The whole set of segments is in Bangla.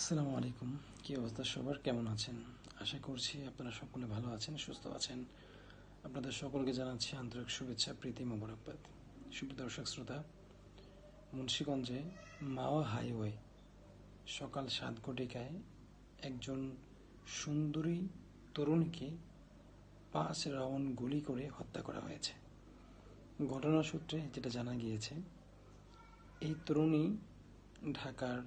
আসসালামু আলাইকুম। কী অবস্থা সবার? কেমন আছেন? আশা করছি আপনারা সকলে ভালো আছেন, সুস্থ আছেন। আপনাদের সকলকে জানাচ্ছি আন্তরিক শুভেচ্ছা, প্রীতি, মোবারকবাদ। সুপ্রিয় দর্শক, শ্রোতা, মুন্সীগঞ্জে মাওয়া হাইওয়ে, সকাল সাত ঘটিকায় একজন সুন্দরী তরুণীকে পাঁচ রাউন্ড গুলি করে হত্যা করা হয়েছে। ঘটনা সূত্রে যেটা জানা গিয়েছে, এই তরুণী ঢাকার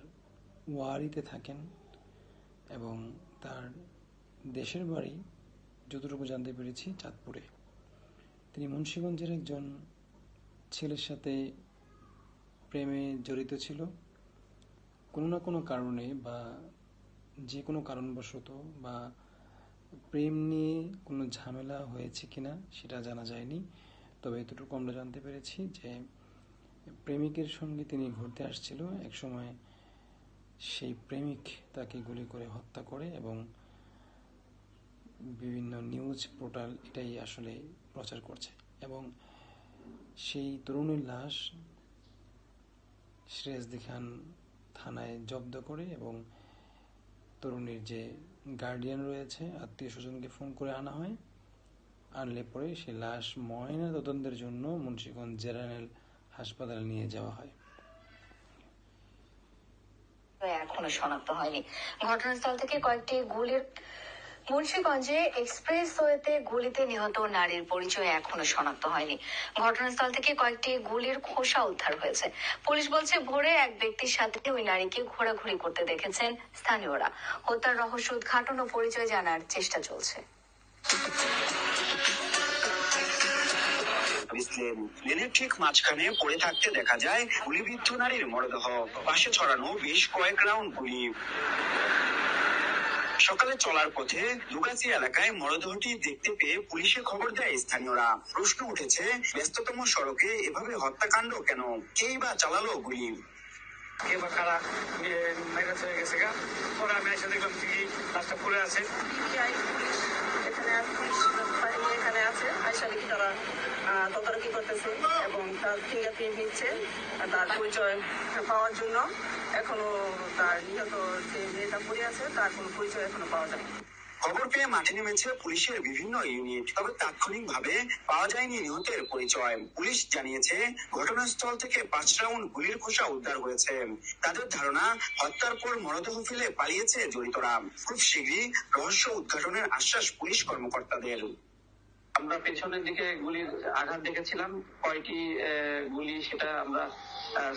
ওয়ারিতে থাকেন এবং তার দেশের বাড়ি যতটুকু জানতে পেরেছি চাঁদপুরে। তিনি মুন্সীগঞ্জের একজন ছেলের সাথে প্রেমে জড়িত ছিল। কোনো না কোনো কারণে বা যে কোনো কারণবশত বা প্রেম নিয়ে কোনো ঝামেলা হয়েছে কিনা সেটা জানা যায়নি। তবে এতটুকু আমরা জানতে পেরেছি যে প্রেমিকের সঙ্গে তিনি ঘুরতে আসছিল। এক সময় সেই প্রেমিক তাকে গুলি করে হত্যা করে এবং বিভিন্ন নিউজ পোর্টাল এটাই আসলে প্রচার করছে। এবং সেই তরুণীর লাশ সিরাজদি খান থানায় জব্দ করে এবং তরুণীর যে গার্ডিয়ান রয়েছে, আত্মীয় স্বজনকে ফোন করে আনা হয়। আনলে পরে সে লাশ ময়না তদন্তের জন্য মুন্সিগঞ্জ জেনারেল হাসপাতালে নিয়ে যাওয়া হয়। এখনও শনাক্ত হয়নি। ঘটনাস্থল থেকে কয়েকটি গুলির মুন্সিগঞ্জে এক্সপ্রেস ওয়েতে গুলিতে নিহত নারীর পরিচয় এখনও শনাক্ত হয়নি। ঘটনাস্থল থেকে কয়েকটি গুলির খোসা উদ্ধার হয়েছে। পুলিশ বলছে, ভোরে এক ব্যক্তির সাথে ওই নারীকে ঘোরাঘুরি করতে দেখেছেন স্থানীয়রা। হত্যার রহস্য উদ্ঘাটন ও পরিচয় জানার চেষ্টা চলছে। লেন লেনের ঠিক মাঝখানে পড়ে থাকতে দেখা যায় গুলিবিদ্ধ নারীর মরদেহ। পাশে ছড়ানো বেশ কয়েক রাউন্ড গুলি। সকালে চলার পথে লুগাসি এলাকায় মরদেহটি দেখতে পেয়ে পুলিশে খবর দেয় স্থানীয়রা। প্রশ্ন উঠেছে ব্যস্ততম সড়কে এভাবে হত্যাকাণ্ড কেন? কেই বা চালালো গুলি? কে বা কারা মেরে চলে গেছে গা? পরে আমি এসে দেখলাম কি লাশটা পড়ে আছে। এখানে পুলিশ এখানে আছে। আয়সা লিখি তারা আহ, তদারকি করতেছে এবং তার ফিঙ্গারপ্রিন্ট নিচ্ছে তার পরিচয় পাওয়ার জন্য এখনও তার নিহত যে মেয়েটা পড়ে আছে, তার কোনো পরিচয় এখনও পাওয়া যায় খবর পেয়ে মাঠে নেমেছে পুলিশের বিভিন্ন ইউনিট, তবে তাৎক্ষণিকভাবে পাওয়া যায়নি নিহতের পরিচয়। পুলিশ জানিয়েছে, ঘটনাস্থল থেকে পাঁচ রাউন্ড গুলির খোসা উদ্ধার হয়েছে। তাদের ধারণা, হত্যার পর মরদেহ ফেলে পালিয়েছে জড়িতরা। খুব শীঘ্রই রহস্য উদ্ঘাটনের আশ্বাস পুলিশ কর্মকর্তাদের। আমরা পেছনের দিকে গুলির আঘাত দেখেছিলাম। কয়টি গুলি সেটা আমরা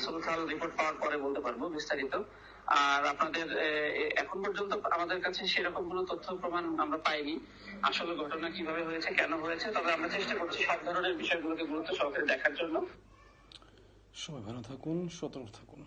সুলথাল রিপোর্ট পাওয়ার পরে বলতে পারব বিস্তারিত। আর আপনাদের এখন পর্যন্ত আমাদের কাছে সেরকম কোনো তথ্য প্রমাণ আমরা পাইনি। আসলে ঘটনা কীভাবে হয়েছে, কেন হয়েছে, তবে আমরা চেষ্টা করছি সব ধরনের বিষয়গুলোকে গুরুত্ব সহকারে দেখার জন্য। সবাই ভালো থাকুন, সতর্ক থাকুন।